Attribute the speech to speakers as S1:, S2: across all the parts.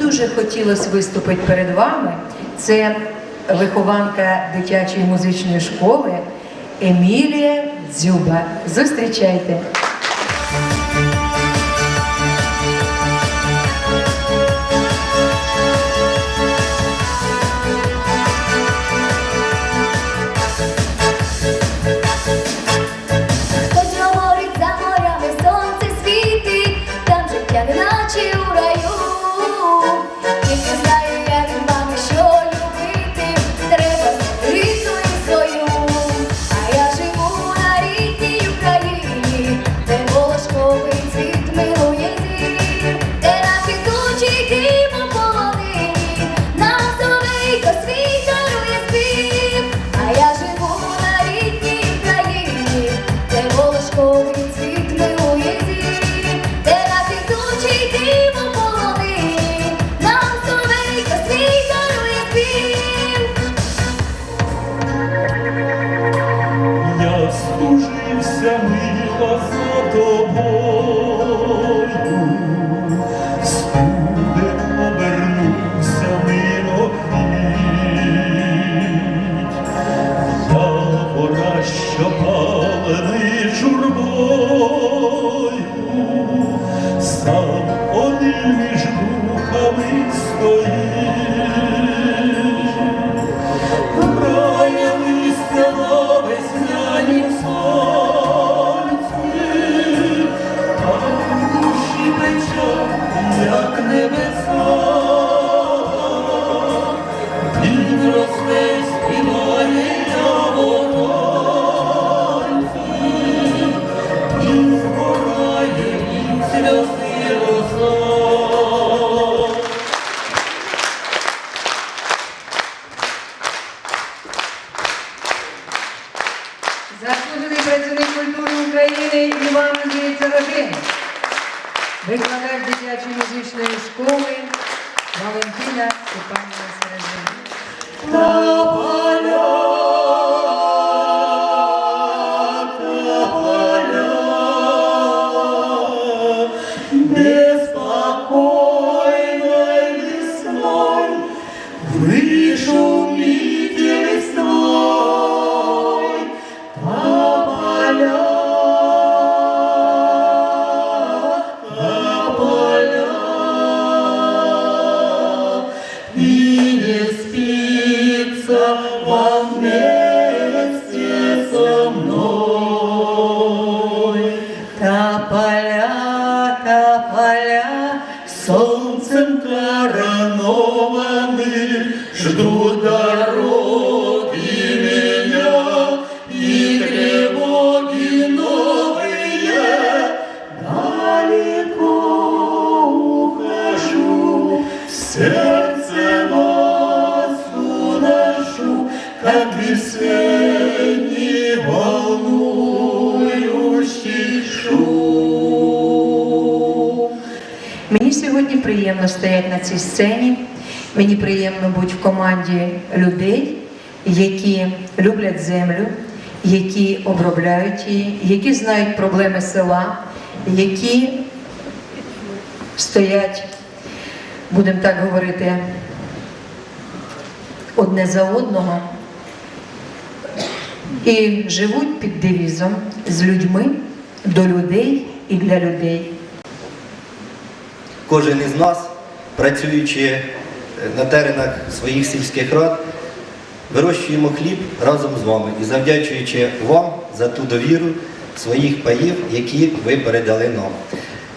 S1: дуже хотілося виступити перед вами. Це вихованка дитячої музичної школи Емілія Дзюба. Зустрічайте! Senhor. Викладач дитячої музичної школи Валентина Степанівна Сережина.
S2: Спится вам
S1: цій сцені. Мені приємно бути в команді людей, які люблять землю, які обробляють її, які знають проблеми села, які стоять, будемо так говорити, одне за одного і живуть під девізом з людьми до людей і для людей.
S3: Кожен із нас, працюючи е, на теренах своїх сільських рад, вирощуємо хліб разом з вами і завдячуючи вам за ту довіру своїх паїв, які ви передали нам.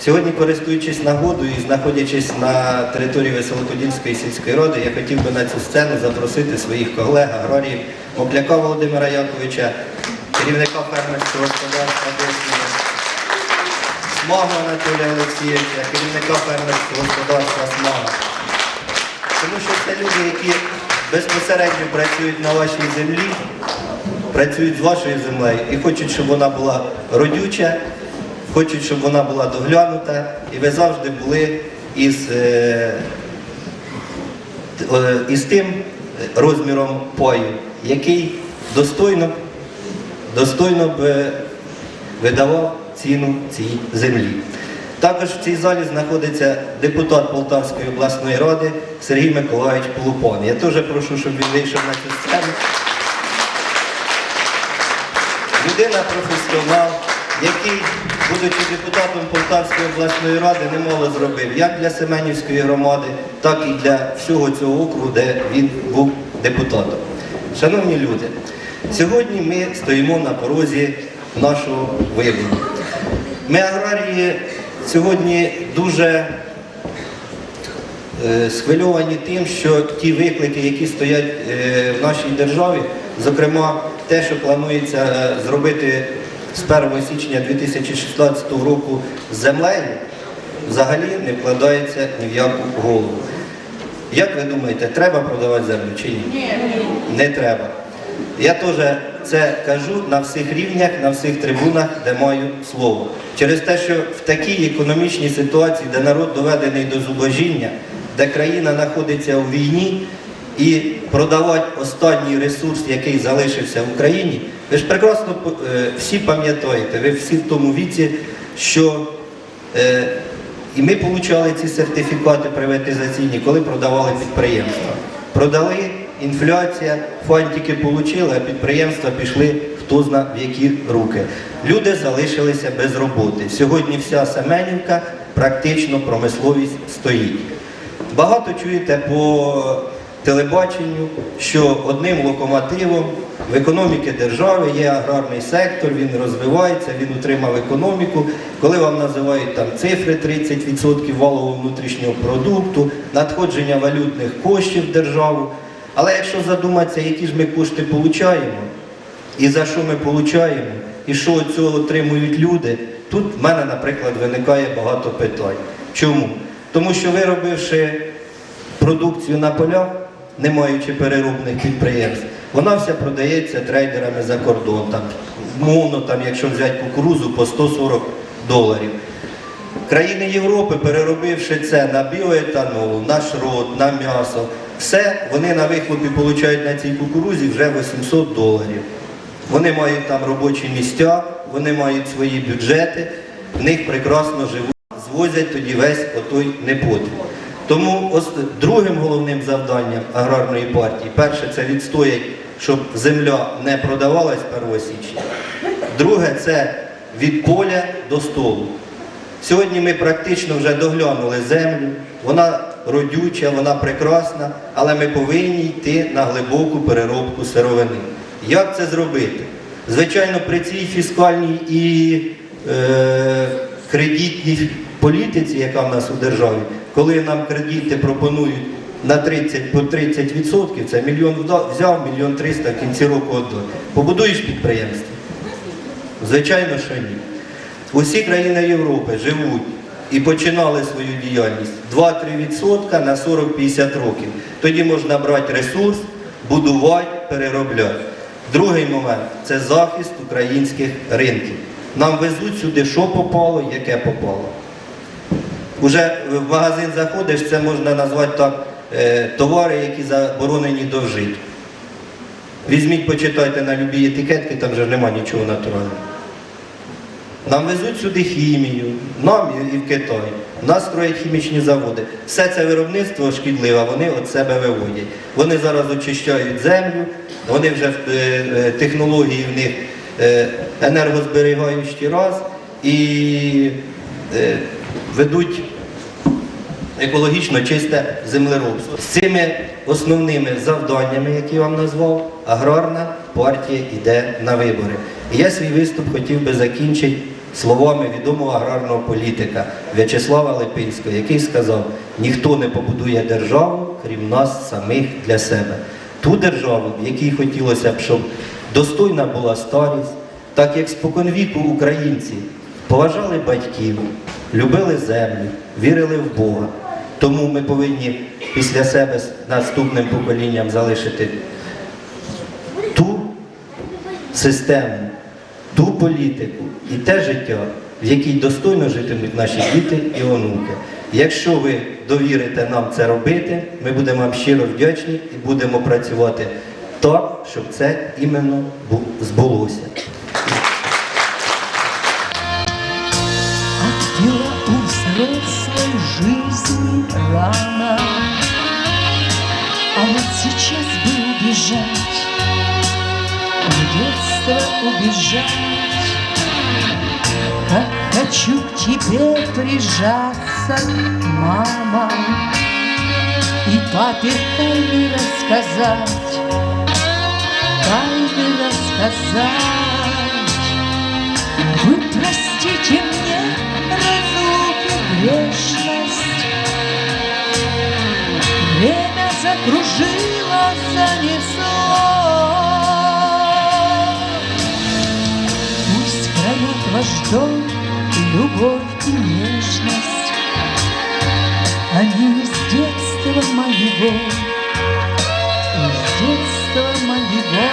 S3: Сьогодні, користуючись нагодою і знаходячись на території Веселоподільської сільської ради, я хотів би на цю сцену запросити своїх колег, аграріїв, Мопляка Володимира Яковича, керівника фермерського господарства Смагу Анатолія Олексійовича, керівника фермерського господарства Смага. Тому що це люди, які безпосередньо працюють на вашій землі, працюють з вашою землею і хочуть, щоб вона була родюча, хочуть, щоб вона була доглянута, і ви завжди були із, е, е, із тим розміром паю, який достойно, достойно б е, видавав ціну цій землі. Також в цій залі знаходиться депутат Полтавської обласної ради Сергій Миколаївич Полупан. Я теж прошу, щоб він вийшов на цю сцену. Людина професіонал, який, будучи депутатом Полтавської обласної ради, немало зробив як для Семенівської громади, так і для всього цього округу, де він був депутатом. Шановні люди, сьогодні ми стоїмо на порозі нашого вибору. Ми аграрії сьогодні дуже е, схвильовані тим, що ті виклики, які стоять е, в нашій державі, зокрема те, що планується е, зробити з 1 січня 2016 року з землею, взагалі не вкладається ні в яку голову. Як ви думаєте, треба продавати землю чи ні? Ні. Не треба. Я теж це кажу на всіх рівнях, на всіх трибунах, де маю слово. Через те, що в такій економічній ситуації, де народ доведений до зубожіння, де країна знаходиться у війні, і продавати останній ресурс, який залишився в Україні, ви ж прекрасно е, всі пам'ятаєте, ви всі в тому віці, що е, і ми отримали ці сертифікати приватизаційні, коли продавали підприємства. Продали, інфляція, фантики отримали, а підприємства пішли хто зна в які руки. Люди залишилися без роботи. Сьогодні вся Семенівка практично промисловість стоїть. Багато чуєте по телебаченню, що одним локомотивом в економіки держави є аграрний сектор, він розвивається, він утримав економіку. Коли вам називають там цифри 30% валового внутрішнього продукту, надходження валютних коштів в державу. Але якщо задуматися, які ж ми кошти получаємо, і за що ми получаємо, і що від цього отримують люди, тут в мене, наприклад, виникає багато питань. Чому? Тому що виробивши продукцію на полях, не маючи переробних підприємств, вона вся продається трейдерами за кордон. Там, мовно, там, якщо взяти кукурузу по 140 доларів. Країни Європи, переробивши це на біоетанол, на шрот, на м'ясо, все вони на вихлопі получають на цій кукурузі вже 800 доларів. Вони мають там робочі місця, вони мають свої бюджети, в них прекрасно живуть, звозять тоді весь отой непотріб. Тому другим головним завданням аграрної партії, перше, це відстоять, щоб земля не продавалась 1 січня. Друге, це від поля до столу. Сьогодні ми практично вже доглянули землю, вона родюча, вона прекрасна, але ми повинні йти на глибоку переробку сировини. Як це зробити? Звичайно, при цій фіскальній і е, кредитній політиці, яка в нас у державі, коли нам кредити пропонують на 30 по 30%, це мільйон взяв, мільйон 300 в кінці року віддав. Побудуєш підприємство? Звичайно, що ні. Усі країни Європи живуть і починали свою діяльність 2-3% на 40-50 років. Тоді можна брати ресурс, будувати, переробляти. Другий момент це захист українських ринків. Нам везуть сюди, що попало, яке попало. Уже в магазин заходиш, це можна назвати так, е, товари, які заборонені до вжитку. Візьміть, почитайте на любі етикетки, там вже нема нічого натурального. Нам везуть сюди хімію, нам і- в Китай. Нас строять хімічні заводи. Все це виробництво шкідливе, вони від себе виводять. Вони зараз очищають землю, вони вже е, е, технології в них е, енергозберігаючі раз і ведуть екологічно чисте землеробство. З цими основними завданнями, які я вам назвав, аграрна партія йде на вибори. Я свій виступ хотів би закінчити словами відомого аграрного політика В'ячеслава Липинського, який сказав, ніхто не побудує державу, крім нас самих для себе. Ту державу, в якій хотілося б, щоб достойна була старість, так як споконвіку українці поважали батьків, любили землю, вірили в Бога. Тому ми повинні після себе наступним поколінням залишити ту систему, ту політику і те життя, в якій достойно житимуть наші діти і онуки. Якщо ви довірите нам це робити, ми будемо вам щиро вдячні і будемо працювати так, щоб це іменно збулося.
S4: От дела уж
S5: жизни рана. А вот сейчас убежать, как хочу к тебе прижаться, мама, и папе тайны рассказать, тайны рассказать. Вы простите мне разлуки грешность, Время закружило, занесло. Ваш дом любовь и нежность, Они из детства моего, из детства моего.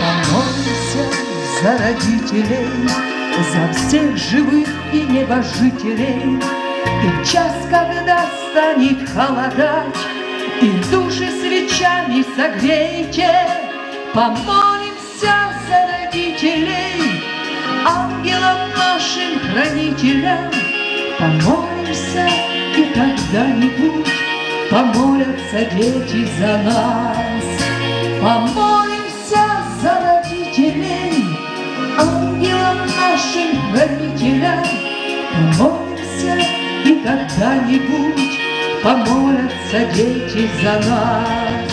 S5: Помолимся за родителей, за всех живых и небожителей. И в час, когда станет холодать, И души свечами согрейте, Помолимся за родителей, Ангелам нашим хранителям. Помолимся, и когда-нибудь Помолятся дети за нас. Помолимся за родителей, ангелам нашим хранителям. Помолимся, и когда-нибудь помолятся дети за нас.